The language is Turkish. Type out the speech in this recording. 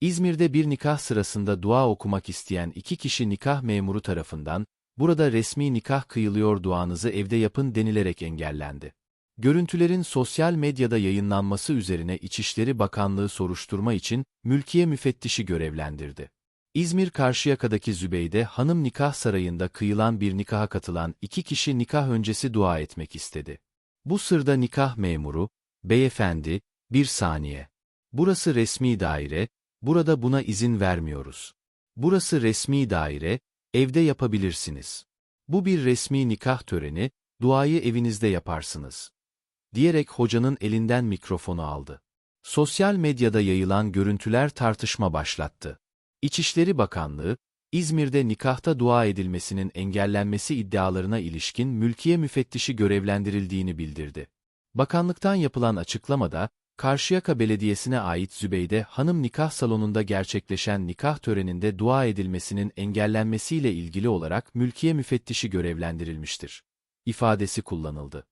İzmir'de bir nikah sırasında dua okumak isteyen iki kişi nikah memuru tarafından, burada resmi nikah kıyılıyor duanızı evde yapın denilerek engellendi. Görüntülerin sosyal medyada yayınlanması üzerine İçişleri Bakanlığı soruşturma için mülkiye müfettişi görevlendirdi. İzmir Karşıyaka'daki Zübeyde Hanım Nikah Sarayı'nda kıyılan bir nikaha katılan iki kişi nikah öncesi dua etmek istedi. Bu sırda nikah memuru, beyefendi, bir saniye. Burası resmi daire, burada buna izin vermiyoruz. Burası resmi daire, evde yapabilirsiniz. Bu bir resmi nikah töreni, duayı evinizde yaparsınız. Diyerek hocanın elinden mikrofonu aldı. Sosyal medyada yayılan görüntüler tartışma başlattı. İçişleri Bakanlığı, İzmir'de nikahta dua edilmesinin engellenmesi iddialarına ilişkin mülkiye müfettişi görevlendirildiğini bildirdi. Bakanlıktan yapılan açıklamada, Karşıyaka Belediyesi'ne ait Zübeyde Hanım nikah salonunda gerçekleşen nikah töreninde dua edilmesinin engellenmesiyle ilgili olarak mülkiye müfettişi görevlendirilmiştir. ifadesi kullanıldı.